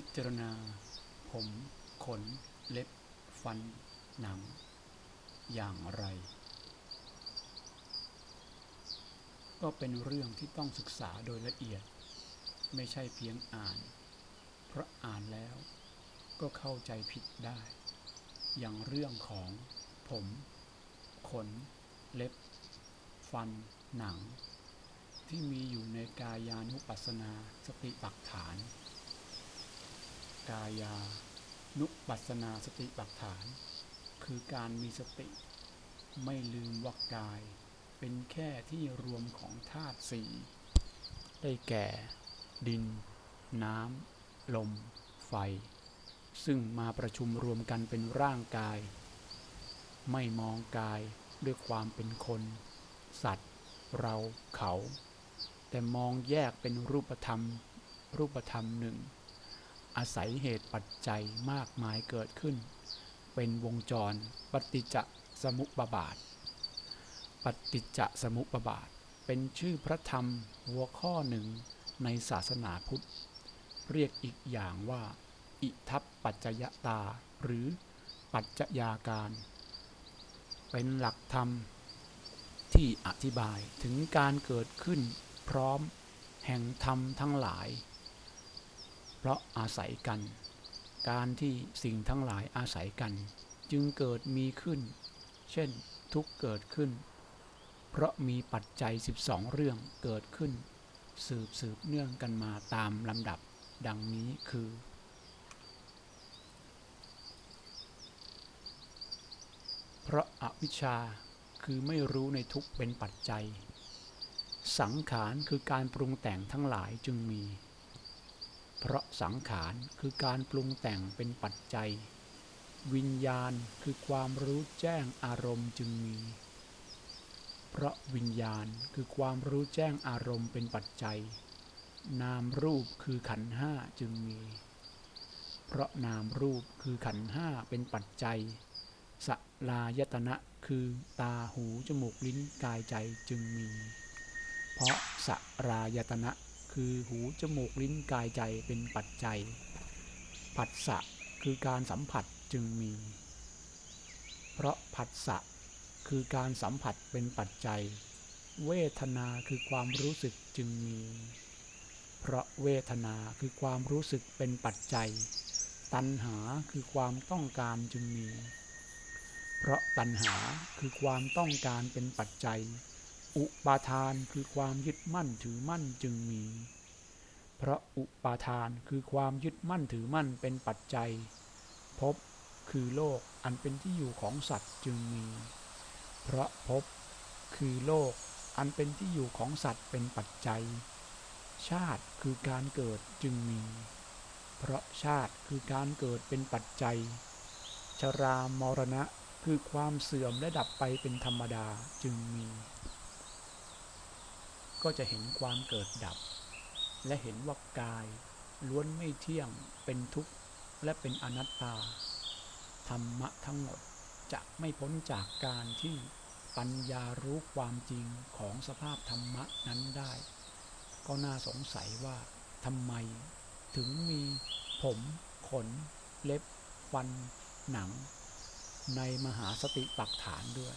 พิจารณา ผม ขน เล็บ ฟัน หนัง อย่างไร ก็เป็นเรื่องที่ต้องศึกษาโดยละเอียด ไม่ใช่เพียงอ่าน เพราะอ่านแล้วก็เข้าใจผิดได้ อย่างเรื่องของผม ขน เล็บ ฟัน หนัง ที่มีอยู่ในกายานุปัสสนาสติปัฏฐาน กายา นุปัสสนาสติปัฏฐาน คือการมีสติ ไม่ลืมว่ากาย เป็นแค่ที่รวมของธาตุสี่ได้แก่ ดิน น้ำ ลม ไฟ ซึ่งมาประชุมรวมกันเป็นร่างกาย ไม่มองกายด้วยความเป็นคน สัตว์ เราเขา แต่มองแยกเป็นรูปธรรม รูปธรรมหนึ่ง อาศัยเหตุปัจจัยมากมายเกิดขึ้น เป็นวงจรปฏิจจสมุปบาท ปฏิจจสมุปบาท เป็นชื่อพระธรรมหัวข้อหนึ่งในศาสนาพุทธ เรียกอีกอย่างว่า อิทัปปัจจยตา หรือปัจจยาการ เป็นหลักธรรมที่อธิบายถึงการเกิดขึ้นพร้อมแห่งธรรมทั้งหลาย เพราะอาศัยกัน การที่สิ่งทั้งหลายอาศัยกัน จึงเกิดมีขึ้น เช่นทุกเกิดขึ้น เพราะมีปัจจัย 12 เรื่องเกิดขึ้น สืบสืบเนื่องกันมาตามลำดับดังนี้คือ เพราะอาวิชชาคือไม่รู้ในทุกเป็นปัจจัย สังขารคือการปรุงแต่งทั้งหลายจึงมี เพราะสังขารคือการปรุงแต่งเป็นปัจจัย วิญญาณคือความรู้แจ้งอารมณ์จึงมี เพราะวิญญาณคือความรู้แจ้งอารมณ์เป็นปัจจัย นามรูปคือขันห้าจึงมี เพราะนามรูปคือขันห้าเป็นปัจจัยสลายตนะคือตาหูจมูกลิ้นกายใจจึงมี เพราะสรายตนะ คือหูจมูกลิ้นกายใจเป็นปัจจัย ผัสสะคือการสัมผัสจึงมี เพราะผัสสะคือการสัมผัสเป็นปัจจัย เวทนาคือความรู้สึกจึงมี เพราะเวทนาคือความรู้สึกเป็นปัจจัย ตัณหาคือความต้องการจึงมี เพราะตัณหาคือความต้องการเป็นปัจจัย อุปาทานคือความยึดมั่นถือมั่นจึงมี เพราะอุปาทานคือความยึดมั่นถือมั่นเป็นปัจจัยภพคือโลกอันเป็นที่อยู่ของสัตว์จึงมี เพราะภพคือโลกอันเป็นที่อยู่ของสัตว์เป็นปัจจัย ชาติคือการเกิดจึงมี เพราะชาติคือการเกิดเป็นปัจจัย ชรามรณะคือความเสื่อมและดับไปเป็นธรรมดาจึงมี ก็จะเห็นความเกิดดับ และเห็นว่ากายล้วนไม่เที่ยงเป็นทุกข์และเป็นอนัตตา ธรรมะทั้งหมดจะไม่พ้นจากการที่ปัญญารู้ความจริงของสภาพธรรมะนั้นได้ ก็น่าสงสัยว่าทำไมถึงมีผม ขน เล็บ ฟัน หนัง ในมหาสติปัฏฐานด้วย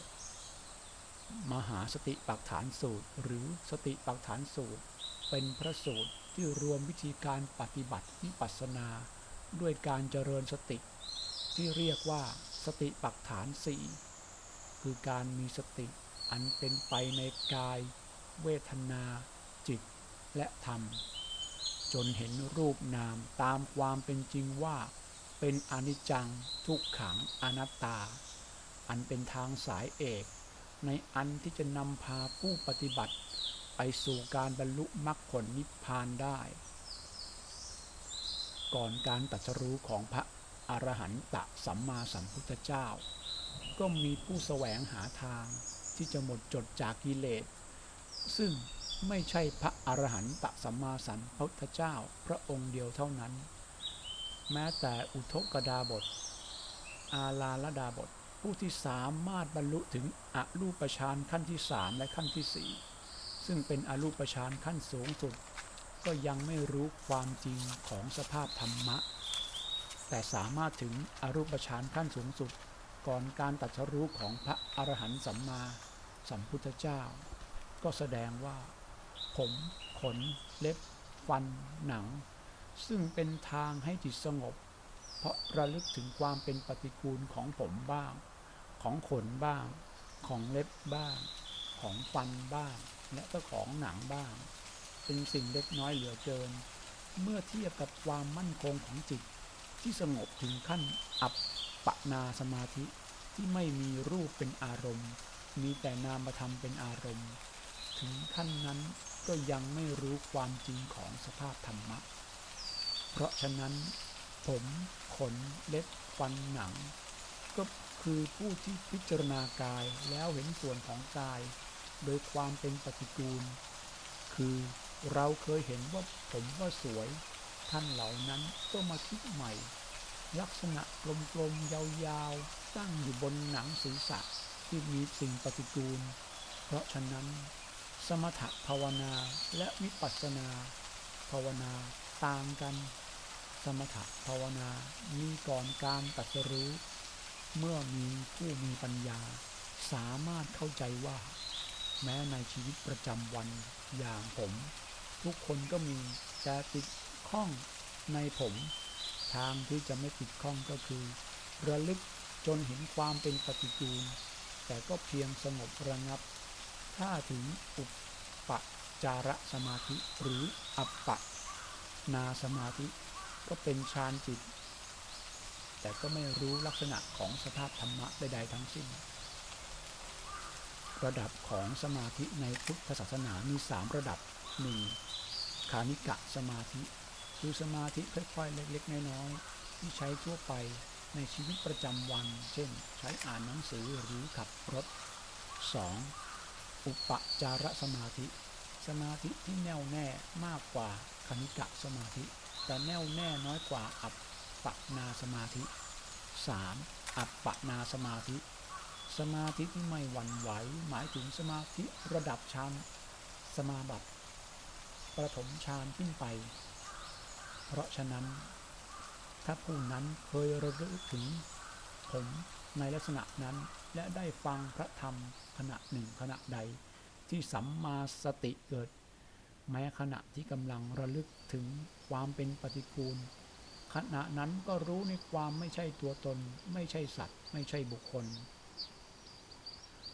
มหาสติปัฏฐานสูตร หรือสติปัฏฐานสูตร เป็นพระสูตรที่รวมวิธีการปฏิบัติวิปัสสนา ด้วยการเจริญสติ ที่เรียกว่าสติปัฏฐานสี่คือการมีสติอันเป็นไปในกาย เวทนา จิต และธรรม จนเห็นรูปนามตามความเป็นจริงว่า เป็นอนิจจังทุกขังอนัตตา อันเป็นทางสายเอก ในอันที่จะนำพาผู้ปฏิบัติ ไปสู่การบรรลุมรรคผลนิพพานได้ ก่อนการตรัสรู้ของพระอรหันตสัมมาสัมพุทธเจ้า ก็มีผู้แสวงหาทางที่จะหมดจดจากกิเลส ซึ่งไม่ใช่พระอรหันตสัมมาสัมพุทธเจ้าพระองค์เดียวเท่านั้น แม้แต่อุทกดาบท อาลาลดาบท ผู้ที่สามารถบรรลุถึงอรูปฌานขั้นที่สามและขั้นที่สี่ซึ่งเป็นอรูปฌานขั้นสูงสุด ก็ยังไม่รู้ความจริงของสภาพธรรมะ แต่สามารถถึงอรูปฌานขั้นสูงสุด ก่อนการตรัสรู้ของพระอรหันต์สัมมาสัมพุทธเจ้า ก็แสดงว่า ผม ขน เล็บ ฟัน หนัง ซึ่งเป็นทางให้จิตสงบ เพราะระลึกถึงความเป็นปฏิกูลของผมบ้าง ของขนบ้าง ของเล็บบ้าง ของฟันบ้าง และก็ของหนังบ้าง เป็นสิ่งเล็กน้อยเหลือเกิน เมื่อเทียบกับความมั่นคงของจิต ที่สงบถึงขั้นอัปปนาสมาธิที่ไม่มีรูปเป็นอารมณ์ มีแต่นามธรรมเป็นอารมณ์ ถึงขั้นนั้นก็ยังไม่รู้ความจริงของสภาพธรรมะ เพราะฉะนั้น ผมขนเล็บฟันหนัง ก็คือผู้ที่พิจารณากายแล้วเห็นส่วนของกาย โดยความเป็นปฏิกูล คือเราเคยเห็นว่าผมว่าสวย ท่านเหล่านั้นก็มาคิดใหม่ ลักษณะกลมๆยาวๆตั้งอยู่บนหนังศีรษะที่มีสิ่งปฏิกูล เพราะฉะนั้น สมถภาวนาและวิปัสสนา ภาวนาต่างกัน มถภาวนา มีก่อนการตรัสรู้ เมื่อมีผู้มีปัญญา สามารถเข้าใจว่า แม้ในชีวิตประจำวันอย่างผม ทุกคนก็มีแต่ติดข้องในผม ทางที่จะไม่ติดข้องก็คือ ระลึกจนเห็นความเป็นปฏิกูล แต่ก็เพียงสงบระงับ ถ้าถึงอุปปจารสมาธิหรืออัปปนาสมาธิ ก็เป็นฌานจิต แต่ก็ไม่รู้ลักษณะของสภาพธรรมะใดๆทั้งสิ้น ระดับของสมาธิในพุทธศาสนามีสามระดับหนึ่งคานิกะสมาธิ คือสมาธิค่อยๆ เล็กๆ น้อยๆ ที่ใช้ทั่วไปในชีวิตประจำวัน เช่น ใช้อ่านหนังสือหรือขับรถ 2. อุปจารสมาธิ สมาธิที่แน่วแน่มากกว่าคณิกะสมาธิ แต่แน่วแน่น้อยกว่าอัปปนาสมาธิ 3. อัปปนาสมาธิ สมาธิที่ไม่หวั่นไหว หมายถึงสมาธิระดับฌานสมาบัติประถมฌานขึ้นไป เพราะฉะนั้น ถ้าผู้นั้นเคยระลึกถึงผมในลักษณะนั้นและได้ฟังพระธรรมขณะหนึ่งขณะใดที่สัมมาสติเกิด แม้ขณะที่กำลังระลึกถึงความเป็นปฏิกูล ขณะนั้นก็รู้ในความไม่ใช่ตัวตน ไม่ใช่สัตว์ ไม่ใช่บุคคล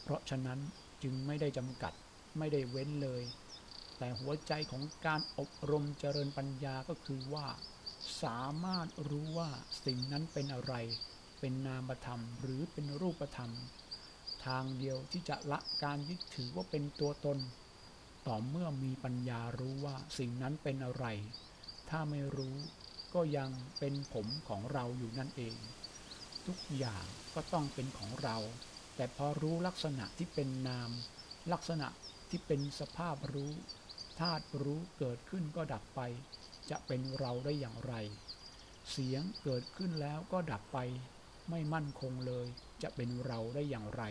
เพราะฉะนั้นจึงไม่ได้จำกัดไม่ได้เว้นเลย แต่หัวใจของการอบรมเจริญปัญญาก็คือว่า สามารถรู้ว่าสิ่งนั้นเป็นอะไร เป็นนามธรรมหรือเป็นรูปธรรม ทางเดียวที่จะละการยึดถือว่าเป็นตัวตน ต่อเมื่อมีปัญญารู้ว่าสิ่งนั้นเป็นอะไร ถ้าไม่รู้ก็ยังเป็นผมของเราอยู่นั่นเอง ทุกอย่างก็ต้องเป็นของเรา แต่พอรู้ลักษณะที่เป็นนาม ลักษณะที่เป็นสภาพรู้ธาตุรู้เกิดขึ้นก็ดับไป จะเป็นเราได้อย่างไร เสียงเกิดขึ้นแล้วก็ดับไป ไม่มั่นคงเลย จะเป็นเราได้อย่างไร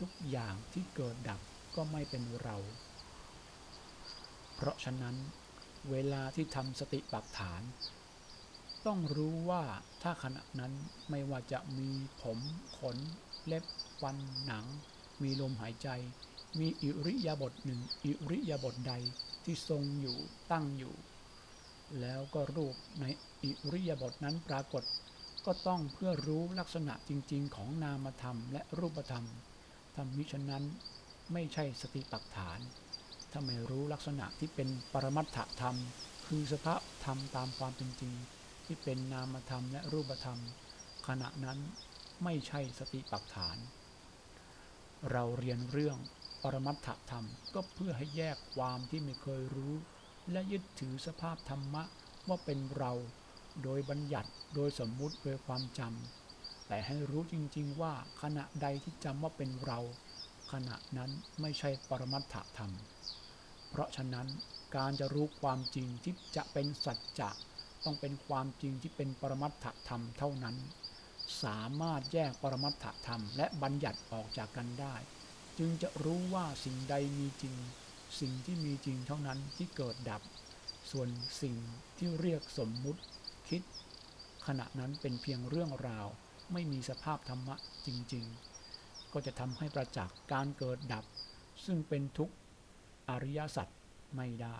ทุกอย่างที่เกิดดับก็ไม่เป็นเรา เพราะฉะนั้น เวลาที่ทำสติปัฏฐาน ต้องรู้ว่าถ้าขณะนั้นไม่ว่าจะมีผมขน เล็บฟันหนัง มีลมหายใจ มีอิริยาบถหนึ่งอิริยาบถใดที่ทรงอยู่ตั้งอยู่ แล้วก็รูปในอิริยาบถนั้นปรากฏก็ต้องเพื่อรู้ลักษณะจริง ๆ ของนามธรรมและรูปธรรมทำมิฉะนั้นไม่ใช่สติปัฏฐาน ถ้าไม่รู้ลักษณะที่เป็นปรมัตถธรรม คือสภาพธรรมตามความเป็นจริง ที่เป็นนามธรรมและรูปธรรม ขณะนั้นไม่ใช่สติปัฏฐาน เราเรียนเรื่องปรมัตถธรรมก็เพื่อให้แยกความที่ไม่เคยรู้ และยึดถือสภาพธรรมะว่าเป็นเราโดยบัญญัติโดยสมมุติโดยความจำแต่ให้รู้จริงๆว่าขณะใดที่จำว่าเป็นเรา ขณะนั้นไม่ใช่ปรมัตถธรรม เพราะฉะนั้นการจะรู้ความจริงที่จะเป็นสัจจะต้องเป็นความจริงที่เป็นปรมัตถธรรมเท่านั้น สามารถแยกปรมัตถธรรมและบัญญัติออกจากกันได้ จึงจะรู้ว่าสิ่งใดมีจริง สิ่งที่มีจริงเท่านั้นที่เกิดดับ ส่วนสิ่งที่เรียกสมมุติคิด ขณะนั้นเป็นเพียงเรื่องราว ไม่มีสภาพธรรมะจริง ๆ ก็จะทำให้ประจักษ์การเกิดดับ ซึ่งเป็นทุกข์อริยสัจไม่ได้